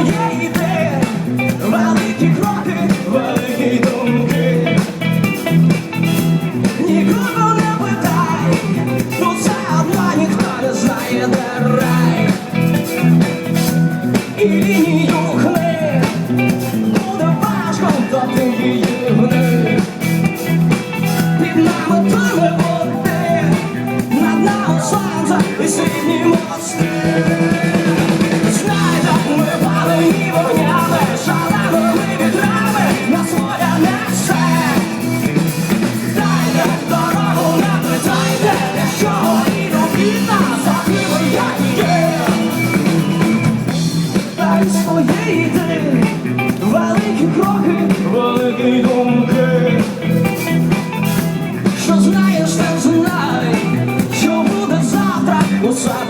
твоє йде, великі кроки, великі думки. Нікого не питай, бо це одна ніхто не знає, де. І лінію хни, буде важко, то ти її. Під нами тими одне, над нами сонце і срібні мости. шукаю своєї йди, великі кроки, великі думки, що знаєш, те знай, що буде завтра. У саду.